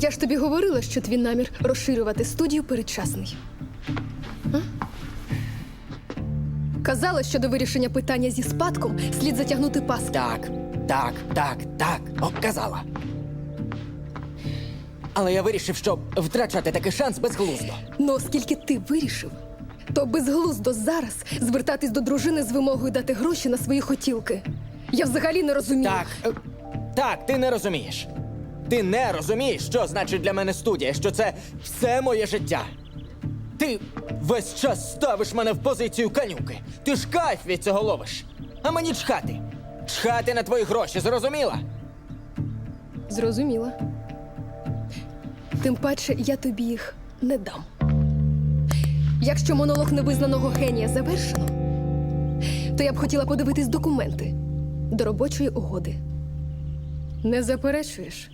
Я ж тобі говорила, що твій намір розширювати студію передчасний. А? Казала, що до вирішення питання зі спадком слід затягнути паски. Так, так, так, так. О, казала. Але я вирішив, що втрачати такий шанс безглуздо. Ну, оскільки ти вирішив, то безглуздо зараз звертатись до дружини з вимогою дати гроші на свої хотілки. Я взагалі не розумію. Так, е, так, ти не розумієш. Ти не розумієш, що значить для мене студія, що це все моє життя. Ти весь час ставиш мене в позицію канюки. Ти ж кайф від цього ловиш. А мені чхати. Чхати на твої гроші, зрозуміла? Зрозуміла. Тим паче я тобі їх не дам. Якщо монолог невизнаного генія завершено, то я б хотіла подивитись документи до робочої угоди. Не заперечуєш?